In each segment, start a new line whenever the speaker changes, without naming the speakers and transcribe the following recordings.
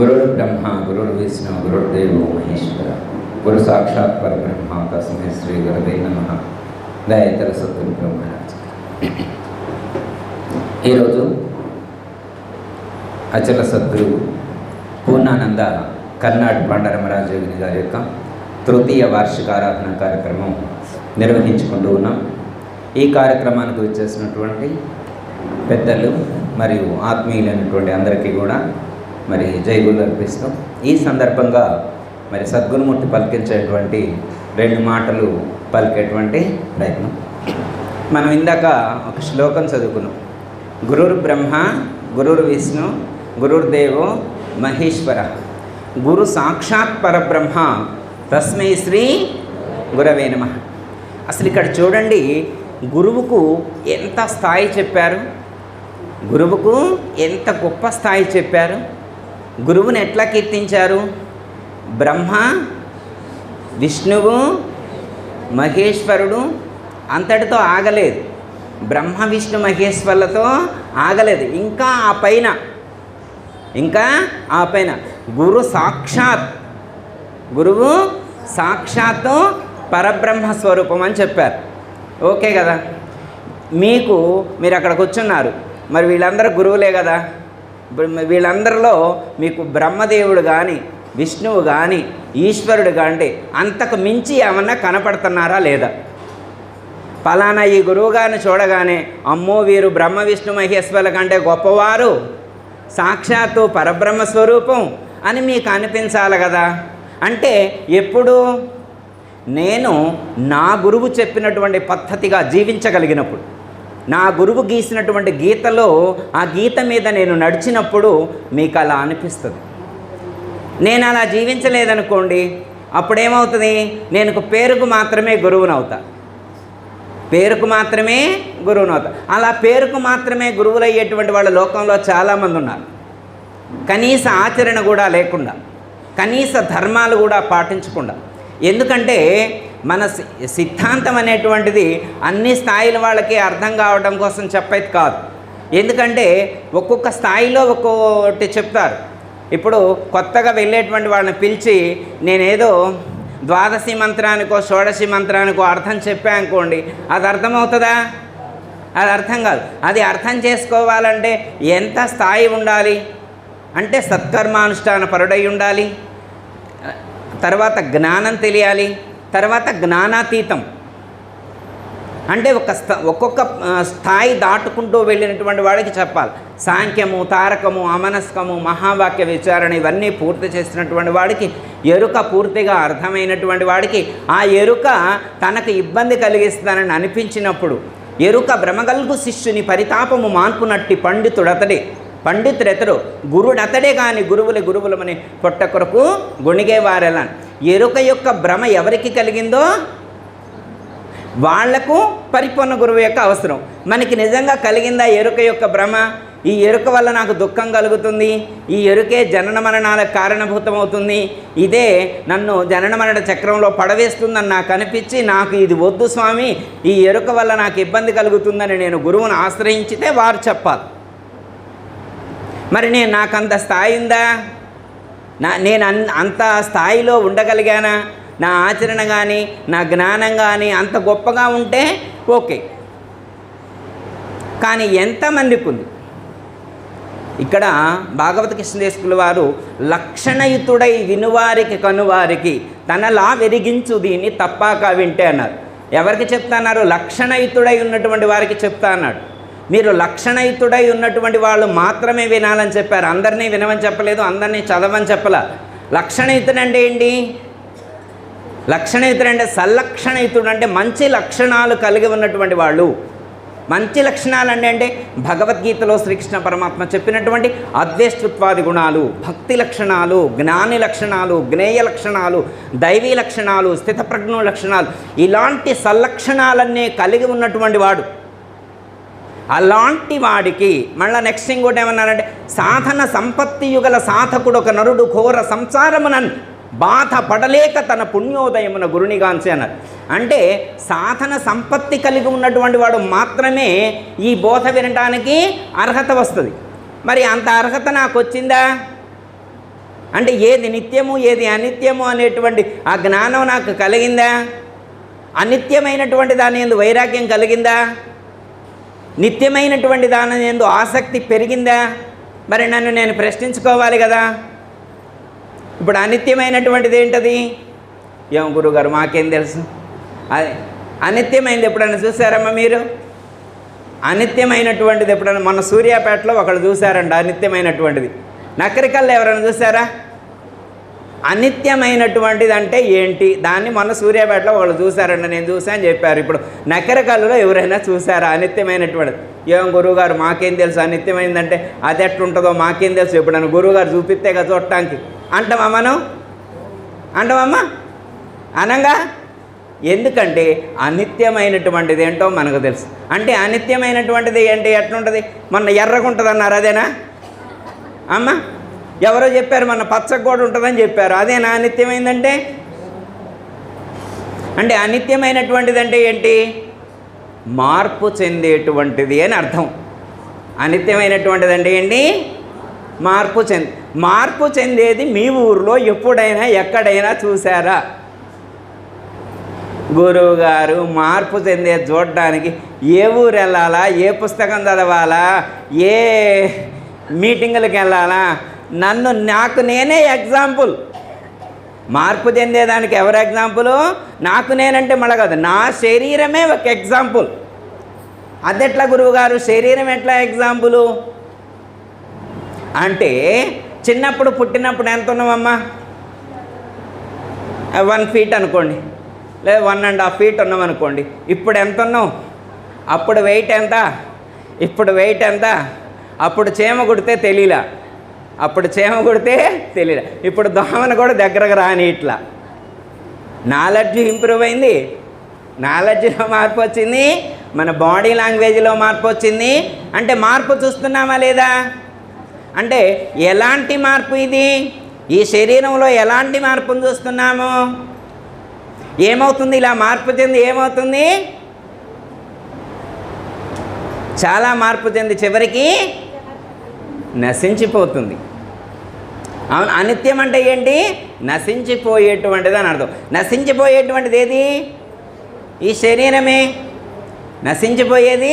గురుర్ బ్రహ్మ గురుర్ విష్ణు గురుర్దేవో మహేశ్వర గురు సాక్షాత్ పరబ్రహ్మ తస్మే శ్రీ గురుదే నమ దయతర సత్తులు బ్రహ్మ ఈరోజు అచల సద్గురు పూర్ణానంద కర్నాడ్ పండరమరాజ గారి యొక్క తృతీయ వార్షిక ఆరాధన కార్యక్రమం నిర్వహించుకుంటూ ఉన్నాం ఈ కార్యక్రమానికి వచ్చేసినటువంటి పెద్దలు మరియు ఆత్మీయులైనటువంటి అందరికీ కూడా మరి జైగులు అర్పిస్తాం ఈ సందర్భంగా మరి సద్గురుమూర్తి పలికించేటువంటి రెండు మాటలు పలికేటువంటి ప్రయత్నం మనం ఇందాక ఒక శ్లోకం చదువుకున్నాం గురుర్ బ్రహ్మ గురుర్ విష్ణు గురుర్దేవో మహేశ్వర గురు సాక్షాత్ పరబ్రహ్మ తస్మై శ్రీ గురవే నమ అసలు ఇక్కడ చూడండి గురువుకు ఎంత స్థాయి చెప్పారు గురువుకు ఎంత గొప్ప స్థాయి చెప్పారు గురువుని ఎట్లా కీర్తించారు బ్రహ్మ విష్ణువు మహేశ్వరుడు అంతటితో ఆగలేదు బ్రహ్మ విష్ణు మహేశ్వరులతో ఆగలేదు ఇంకా ఆ పైన ఇంకా ఆ పైన గురు సాక్షాత్ గురువు సాక్షాత్తు పరబ్రహ్మ స్వరూపం అని చెప్పారు ఓకే కదా మీకు మీరు అక్కడికి వచ్చున్నారు మరి వీళ్ళందరూ గురువులే కదా వీళ్ళందరిలో మీకు బ్రహ్మదేవుడు కానీ విష్ణువు కానీ ఈశ్వరుడు కానీ అంతకు మించి ఏమన్నా కనపడుతున్నారా లేదా ఫలానా ఈ గురువుగారిని చూడగానే అమ్మో వీరు బ్రహ్మ విష్ణు మహేశ్వరుల కంటే గొప్పవారు సాక్షాత్తు పరబ్రహ్మ స్వరూపం అని మీకు అనిపించాలి కదా అంటే ఎప్పుడు నేను నా గురువు చెప్పినటువంటి పద్ధతిగా జీవించగలిగినప్పుడు నా గురువు గీసినటువంటి గీతలో ఆ గీత మీద నేను నడిచినప్పుడు మీకు అలా అనిపిస్తుంది నేను అలా జీవించలేదనుకోండి అప్పుడేమవుతుంది నేను పేరుకు మాత్రమే గురువునవుతా పేరుకు మాత్రమే గురువునవుతా అలా పేరుకు మాత్రమే గురువులయ్యేటువంటి వాళ్ళ లోకంలో చాలామంది ఉన్నారు కనీస ఆచరణ కూడా లేకుండా కనీస ధర్మాలు కూడా పాటించకుండా ఎందుకంటే మన సిద్ధాంతం అనేటువంటిది అన్ని స్థాయిల వాళ్ళకి అర్థం కావడం కోసం చెప్పేది కాదు ఎందుకంటే ఒక్కొక్క స్థాయిలో ఒక్కొక్కటి చెప్తారు ఇప్పుడు కొత్తగా వెళ్ళేటువంటి వాళ్ళని పిలిచి నేనేదో ద్వాదశి మంత్రానికో షోడశి మంత్రానికో అర్థం చెప్పా అనుకోండి అది అర్థమవుతుందా అది అర్థం కాదు అది అర్థం చేసుకోవాలంటే ఎంత స్థాయి ఉండాలి అంటే సత్కర్మానుష్ఠాన పరుడై ఉండాలి తర్వాత జ్ఞానం తెలియాలి తర్వాత జ్ఞానాతీతం అంటే ఒక స్థ ఒక్కొక్క స్థాయి దాటుకుంటూ వెళ్ళినటువంటి వాడికి చెప్పాలి సాంఖ్యము తారకము అమనస్కము మహావాక్య విచారణ ఇవన్నీ పూర్తి చేసినటువంటి వాడికి ఎరుక పూర్తిగా అర్థమైనటువంటి వాడికి ఆ ఎరుక తనకు ఇబ్బంది కలిగిస్తానని అనిపించినప్పుడు ఎరుక భ్రమగల్గు శిష్యుని పరితాపము మాన్పునట్టి పండితుడతడే పండితుడెతడు గురుడతడే కానీ గురువుల గురువులమని పొట్ట కొరకు గొణిగేవారెలా ఎరుక యొక్క భ్రమ ఎవరికి కలిగిందో వాళ్లకు పరిపూర్ణ గురువు యొక్క అవసరం మనకి నిజంగా కలిగిందా ఎరుక యొక్క భ్రమ ఈ ఎరుక వల్ల నాకు దుఃఖం కలుగుతుంది ఈ ఎరుకే జనన మరణాలకు కారణభూతమవుతుంది ఇదే నన్ను జనన మరణ చక్రంలో పడవేస్తుందని నాకు అనిపించి నాకు ఇది వద్దు స్వామి ఈ ఎరుక వల్ల నాకు ఇబ్బంది కలుగుతుందని నేను గురువును ఆశ్రయించితే వారు చెప్పాలి మరి నేను నాకంత స్థాయి ఉందా నా నేను అన్ అంత స్థాయిలో ఉండగలిగానా నా ఆచరణ కానీ నా జ్ఞానం కానీ అంత గొప్పగా ఉంటే ఓకే కానీ ఎంతమందికి ఉంది ఇక్కడ భాగవత కృష్ణదేశకుల వారు లక్షణయుతుడై వినువారికి కనువారికి తనలా వెరిగించు దీన్ని తప్పాక వింటే అన్నారు ఎవరికి చెప్తా అన్నారు లక్షణయుతుడై ఉన్నటువంటి వారికి చెప్తా అన్నాడు మీరు లక్షణయుతుడై ఉన్నటువంటి వాళ్ళు మాత్రమే వినాలని చెప్పారు అందరినీ వినమని చెప్పలేదు అందరినీ చదవని చెప్పలే లక్షణయుతుడు అంటే ఏంటి లక్షణయుతుడు అంటే సల్లక్షణయుతుడు అంటే మంచి లక్షణాలు కలిగి ఉన్నటువంటి వాళ్ళు మంచి లక్షణాలు అంటే అంటే భగవద్గీతలో శ్రీకృష్ణ పరమాత్మ చెప్పినటువంటి అద్వేష్టత్వాది గుణాలు భక్తి లక్షణాలు జ్ఞాని లక్షణాలు జ్ఞేయ లక్షణాలు దైవీ లక్షణాలు స్థితప్రజ్ఞ లక్షణాలు ఇలాంటి సల్లక్షణాలన్నీ కలిగి ఉన్నటువంటి వాడు అలాంటి వాడికి మళ్ళీ నెక్స్ట్ ఇంకోటి ఏమన్నారంటే సాధన సంపత్తియుగల సాధకుడు ఒక నరుడు ఘోర సంసారమునన్ బాధ పడలేక తన పుణ్యోదయమున గురునిగాంచి అన్నారు అంటే సాధన సంపత్తి కలిగి ఉన్నటువంటి వాడు మాత్రమే ఈ బోధ వినటానికి అర్హత వస్తుంది మరి అంత అర్హత నాకు వచ్చిందా అంటే ఏది నిత్యము ఏది అనిత్యము అనేటువంటి ఆ జ్ఞానం నాకు కలిగిందా అనిత్యమైనటువంటి దాని వైరాగ్యం కలిగిందా నిత్యమైనటువంటి దానం ఎందు ఆసక్తి పెరిగిందా మరి నన్ను నేను ప్రశ్నించుకోవాలి కదా ఇప్పుడు అనిత్యమైనటువంటిది ఏంటది ఏం గురుగారు మాకేం తెలుసు అది అనిత్యమైనది ఎప్పుడైనా చూసారమ్మా మీరు అనిత్యమైనటువంటిది ఎప్పుడైనా మన సూర్యాపేటలో ఒకళ్ళు చూసారండి అనిత్యమైనటువంటిది నకరికల్లో ఎవరైనా చూసారా అనిత్యమైనటువంటిది అంటే ఏంటి దాన్ని మొన్న సూర్యాపేటలో వాళ్ళు చూశారండి నేను చూసా అని చెప్పారు ఇప్పుడు నకర కళలో ఎవరైనా చూసారా అనిత్యమైనటువంటిది ఏం గురువుగారు మాకేం తెలుసు అనిత్యమైందంటే అది ఎట్లుంటుందో మాకేం తెలుసు ఇప్పుడు నన్ను గురువుగారు చూపిస్తే కదా చూడటానికి అంటామా మనం అంటామమ్మా అనంగా ఎందుకంటే అనిత్యమైనటువంటిది ఏంటో మనకు తెలుసు అంటే అనిత్యమైనటువంటిది ఏంటి ఎట్లుంటుంది మొన్న ఎర్రగుంటుంది అన్నారు అదేనా అమ్మ ఎవరో చెప్పారు మన పచ్చకు కూడా ఉంటుందని చెప్పారు అదే నా అనిత్యమైందంటే అంటే అనిత్యమైనటువంటిది అంటే ఏంటి మార్పు చెందేటువంటిది అని అర్థం అనిత్యమైనటువంటిది అంటే ఏంటి మార్పు చెంది మార్పు చెందేది మీ ఊర్లో ఎప్పుడైనా ఎక్కడైనా చూసారా గురువుగారు మార్పు చెందే చూడడానికి ఏ ఊరు వెళ్ళాలా ఏ పుస్తకం చదవాలా ఏ మీటింగులకు వెళ్ళాలా నన్ను నాకు నేనే ఎగ్జాంపుల్ మార్పు చెందేదానికి ఎవరు ఎగ్జాంపుల్ నాకు నేనంటే మళ్ళీ కాదు నా శరీరమే ఒక ఎగ్జాంపుల్ అదెట్లా గురువుగారు శరీరం ఎట్లా ఎగ్జాంపులు అంటే చిన్నప్పుడు పుట్టినప్పుడు ఎంత ఉన్నామమ్మా వన్ ఫీట్ అనుకోండి లేదా వన్ అండ్ హాఫ్ ఫీట్ ఉన్నాం అనుకోండి ఇప్పుడు ఎంత ఉన్నాం అప్పుడు వెయిట్ ఎంత ఇప్పుడు వెయిట్ ఎంత అప్పుడు చీమ కుడితే తెలియలా అప్పుడు చేమ కొడితే తెలియదు ఇప్పుడు దోమన కూడా దగ్గరకు రాని ఇట్లా నాలెడ్జ్ ఇంప్రూవ్ అయింది నాలెడ్జ్లో మార్పు వచ్చింది మన బాడీ లాంగ్వేజ్లో మార్పు వచ్చింది అంటే మార్పు చూస్తున్నామా లేదా అంటే ఎలాంటి మార్పు ఇది ఈ శరీరంలో ఎలాంటి మార్పును చూస్తున్నాము ఏమవుతుంది ఇలా మార్పు చెంది ఏమవుతుంది చాలా మార్పు చెంది చివరికి నశించిపోతుంది అవును అనిత్యం అంటే ఏంటి నశించిపోయేటువంటిది అని అర్థం నశించిపోయేటువంటిది ఏది ఈ శరీరమే నశించిపోయేది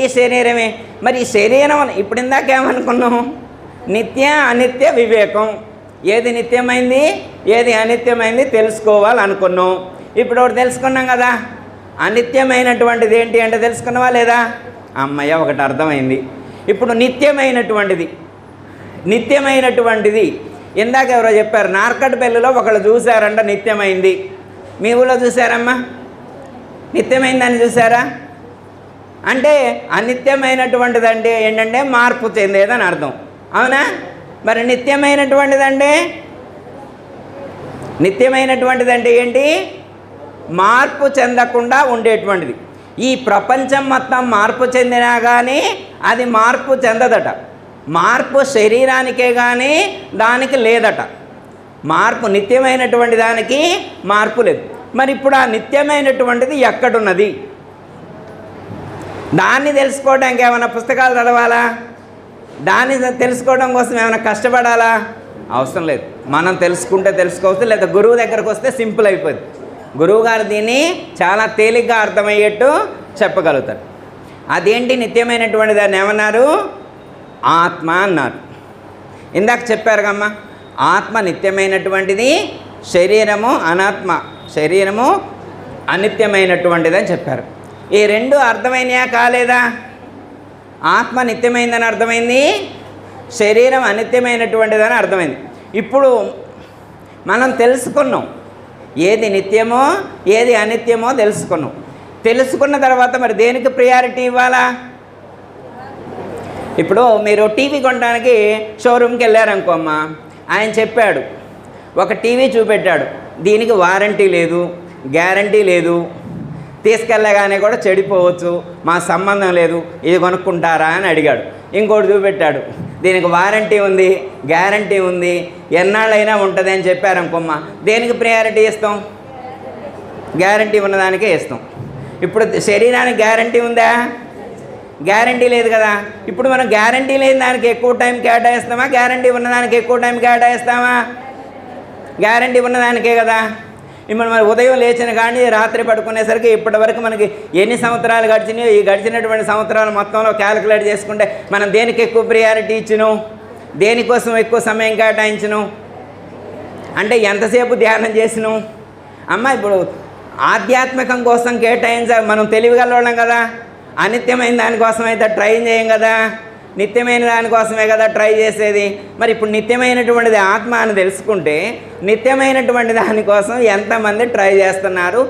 ఈ శరీరమే మరి ఈ శరీరం ఇప్పుడు ఇందాక ఏమనుకున్నాం నిత్య అనిత్య వివేకం ఏది నిత్యమైంది ఏది అనిత్యమైంది తెలుసుకోవాలనుకున్నాం ఇప్పుడు ఒకటి తెలుసుకున్నాం కదా అనిత్యమైనటువంటిది ఏంటి అంటే తెలుసుకున్నావా లేదా అమ్మయ్య ఒకటి అర్థమైంది ఇప్పుడు నిత్యమైనటువంటిది నిత్యమైనటువంటిది ఇందాక ఎవరో చెప్పారు నార్కట్ నార్కట్పల్లిలో ఒకళ్ళు చూశారంట నిత్యమైంది మీ ఊళ్ళో చూసారమ్మా నిత్యమైందని చూసారా అంటే అనిత్యమైనటువంటిది అంటే ఏంటంటే మార్పు చెందేదని అర్థం అవునా మరి నిత్యమైనటువంటిదంటే నిత్యమైనటువంటిది అంటే ఏంటి మార్పు చెందకుండా ఉండేటువంటిది ఈ ప్రపంచం మొత్తం మార్పు చెందినా కానీ అది మార్పు చెందదట మార్పు శరీరానికే కానీ దానికి లేదట మార్పు నిత్యమైనటువంటి దానికి మార్పు లేదు మరి ఇప్పుడు ఆ నిత్యమైనటువంటిది ఎక్కడున్నది దాన్ని తెలుసుకోవడానికి ఏమైనా పుస్తకాలు చదవాలా దాన్ని తెలుసుకోవడం కోసం ఏమైనా కష్టపడాలా అవసరం లేదు మనం తెలుసుకుంటే తెలుసుకోవచ్చు లేదా గురువు దగ్గరకు వస్తే సింపుల్ అయిపోయింది గురువుగారు దీన్ని చాలా తేలిగ్గా అర్థమయ్యేట్టు చెప్పగలుగుతారు అదేంటి నిత్యమైనటువంటి దాన్ని ఏమన్నారు ఆత్మ అన్నారు ఇందాక చెప్పారు కమ్మా ఆత్మ నిత్యమైనటువంటిది శరీరము అనాత్మ శరీరము అనిత్యమైనటువంటిది అని చెప్పారు ఈ రెండు అర్థమైనయా కాలేదా ఆత్మ నిత్యమైందని అర్థమైంది శరీరం అనిత్యమైనటువంటిదని అర్థమైంది ఇప్పుడు మనం తెలుసుకున్నాం ఏది నిత్యమో ఏది అనిత్యమో తెలుసుకును తెలుసుకున్న తర్వాత మరి దేనికి ప్రియారిటీ ఇవ్వాలా ఇప్పుడు మీరు టీవీ కొనడానికి షోరూమ్కి వెళ్ళారనుకో ఆయన చెప్పాడు ఒక టీవీ చూపెట్టాడు దీనికి వారంటీ లేదు గ్యారంటీ లేదు తీసుకెళ్ళగానే కూడా చెడిపోవచ్చు మా సంబంధం లేదు ఇది కొనుక్కుంటారా అని అడిగాడు ఇంకోటి చూపెట్టాడు దీనికి వారంటీ ఉంది గ్యారంటీ ఉంది ఎన్నాళ్ళైనా ఉంటుంది అని చెప్పారు అనుకోమ్మ దేనికి ప్రయారిటీ ఇస్తాం గ్యారంటీ ఉన్నదానికే ఇస్తాం ఇప్పుడు శరీరానికి గ్యారంటీ ఉందా గ్యారంటీ లేదు కదా ఇప్పుడు మనం గ్యారంటీ లేని దానికి ఎక్కువ టైం కేటాయిస్తామా గ్యారంటీ ఉన్నదానికి ఎక్కువ టైం కేటాయిస్తామా గ్యారంటీ ఉన్నదానికే కదా ఇప్పుడు మరి ఉదయం లేచిన కానీ రాత్రి పడుకునేసరికి ఇప్పటివరకు మనకి ఎన్ని సంవత్సరాలు గడిచినాయో ఈ గడిచినటువంటి సంవత్సరాలు మొత్తంలో క్యాలిక్యులేట్ చేసుకుంటే మనం దేనికి ఎక్కువ ప్రియారిటీ ఇచ్చినాం దేనికోసం ఎక్కువ సమయం కేటాయించను అంటే ఎంతసేపు ధ్యానం చేసిను అమ్మా ఇప్పుడు ఆధ్యాత్మికం కోసం కేటాయించ మనం తెలివిగలవడం కదా అనిత్యమైన దానికోసం అయితే ట్రైన్ చేయం కదా నిత్యమైన దానికోసమే కదా ట్రై చేసేది మరి ఇప్పుడు నిత్యమైనటువంటిది ఆత్మ అని తెలుసుకుంటే నిత్యమైనటువంటి దానికోసం ఎంతమంది ట్రై చేస్తున్నారు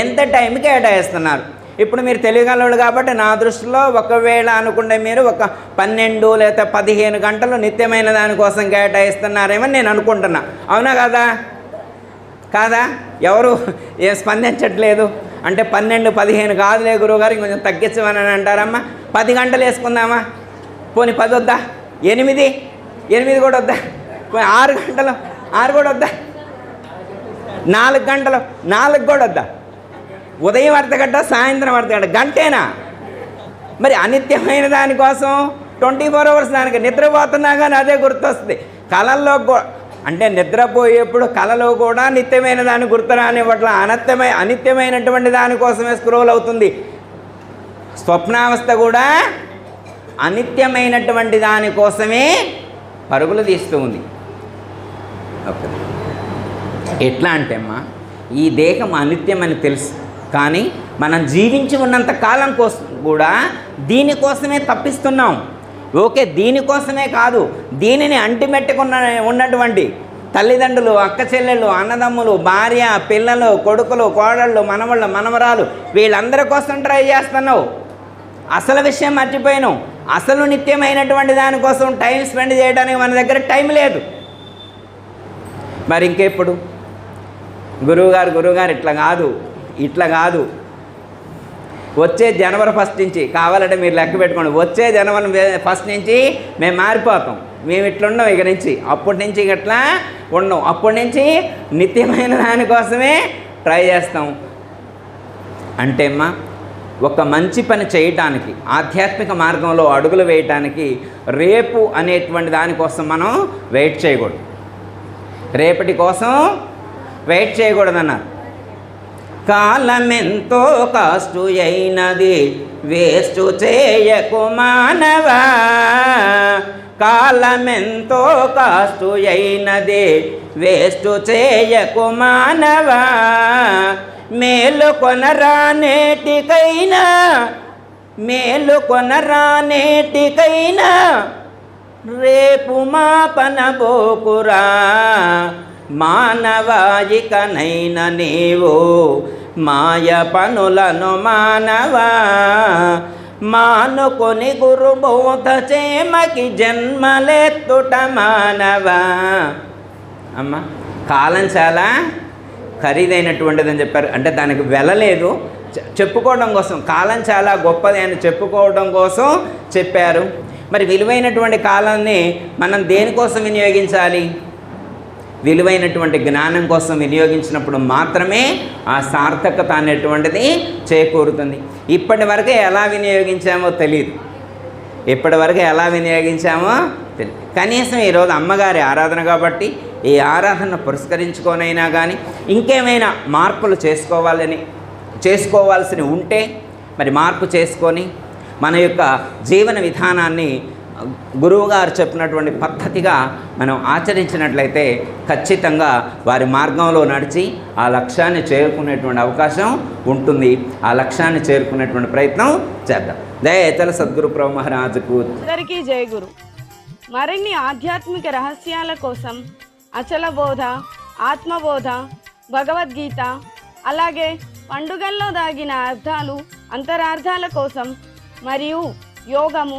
ఎంత టైం కేటాయిస్తున్నారు ఇప్పుడు మీరు తెలియగలరు కాబట్టి నా దృష్టిలో ఒకవేళ అనుకుంటే మీరు ఒక పన్నెండు లేదా పదిహేను గంటలు నిత్యమైన దానికోసం కేటాయిస్తున్నారేమని నేను అనుకుంటున్నా అవునా కదా కాదా ఎవరు ఏం స్పందించట్లేదు అంటే పన్నెండు పదిహేను కాదులే గురువుగారు ఇంకొంచెం తగ్గించమని అంటారమ్మా పది గంటలు వేసుకుందామా పోనీ పది వద్దా ఎనిమిది ఎనిమిది కూడా వద్దా పోనీ ఆరు గంటలు ఆరు కూడా వద్దా నాలుగు గంటలు నాలుగు కూడా వద్దా ఉదయం అర్ధగంట సాయంత్రం అర్ధగంట గంటేనా మరి అనిత్యమైన దానికోసం ట్వంటీ ఫోర్ అవర్స్ దానికి నిద్రపోతున్నా కానీ అదే గుర్తొస్తుంది కళల్లో అంటే నిద్రపోయేప్పుడు కళలో కూడా నిత్యమైన దాన్ని గుర్తురానివ్వట్ల అనత్యమై అనిత్యమైనటువంటి దానికోసమే స్క్రోల్ అవుతుంది స్వప్నావస్థ కూడా అనిత్యమైనటువంటి దానికోసమే పరుగులు తీస్తూ ఉంది ఓకే ఎట్లా అంటే అమ్మా ఈ దేహం అని తెలుసు కానీ మనం జీవించి ఉన్నంత కాలం కోసం కూడా దీనికోసమే తప్పిస్తున్నాం ఓకే దీనికోసమే కాదు దీనిని అంటిమెట్టుకున్న ఉన్నటువంటి తల్లిదండ్రులు అక్క చెల్లెళ్ళు అన్నదమ్ములు భార్య పిల్లలు కొడుకులు కోడళ్ళు మనవళ్ళు మనవరాలు వీళ్ళందరి కోసం ట్రై చేస్తున్నావు అసలు విషయం మర్చిపోయాను అసలు నిత్యమైనటువంటి దానికోసం టైం స్పెండ్ చేయడానికి మన దగ్గర టైం లేదు మరి ఇంకెప్పుడు గురువుగారు గురువుగారు ఇట్లా కాదు ఇట్లా కాదు వచ్చే జనవరి ఫస్ట్ నుంచి కావాలంటే మీరు లెక్క పెట్టుకోండి వచ్చే జనవరి ఫస్ట్ నుంచి మేము మారిపోతాం మేము ఇట్లుండం ఇక నుంచి అప్పటి నుంచి ఇట్లా ఉన్నాం అప్పటి నుంచి నిత్యమైన దానికోసమే ట్రై చేస్తాం అంటే అమ్మా ఒక మంచి పని చేయటానికి ఆధ్యాత్మిక మార్గంలో అడుగులు వేయటానికి రేపు అనేటువంటి దానికోసం మనం వెయిట్ చేయకూడదు రేపటి కోసం వెయిట్ చేయకూడదన్నారు కాలమెంతో కాస్టు అయినది వేస్ట్ చేయకు మానవా కాలమెంతో కాస్టు అయినది వేస్ట్ చేయకు మానవా మేలు మేలు కొనరానేటికైనా రేపు మా పనబోకురా మానవాజికనైన నీవు మాయ పనులను మానవా మానుకొని బోధ చేమకి జన్మలెత్తుట మానవా అమ్మ కాలం చాలా ఖరీదైనటువంటిదని చెప్పారు అంటే దానికి వెళ్ళలేదు చెప్పుకోవడం కోసం కాలం చాలా గొప్పది అని చెప్పుకోవడం కోసం చెప్పారు మరి విలువైనటువంటి కాలాన్ని మనం దేనికోసం వినియోగించాలి విలువైనటువంటి జ్ఞానం కోసం వినియోగించినప్పుడు మాత్రమే ఆ సార్థకత అనేటువంటిది చేకూరుతుంది ఇప్పటి వరకే ఎలా వినియోగించామో తెలియదు ఇప్పటివరకు ఎలా వినియోగించామో తెలియదు కనీసం ఈరోజు అమ్మగారి ఆరాధన కాబట్టి ఈ ఆరాధన పురస్కరించుకోనైనా కానీ ఇంకేమైనా మార్పులు చేసుకోవాలని చేసుకోవాల్సి ఉంటే మరి మార్పు చేసుకొని మన యొక్క జీవన విధానాన్ని గురువుగారు చెప్పినటువంటి పద్ధతిగా మనం ఆచరించినట్లయితే ఖచ్చితంగా వారి మార్గంలో నడిచి ఆ లక్ష్యాన్ని చేరుకునేటువంటి అవకాశం ఉంటుంది ఆ లక్ష్యాన్ని చేరుకునేటువంటి ప్రయత్నం చేద్దాం దయతల సద్గురు ప్రభు మహారాజుకు
అందరికీ జయగురు మరిన్ని ఆధ్యాత్మిక రహస్యాల కోసం అచల బోధ ఆత్మబోధ భగవద్గీత అలాగే పండుగల్లో దాగిన అర్థాలు అంతరార్థాల కోసం మరియు యోగము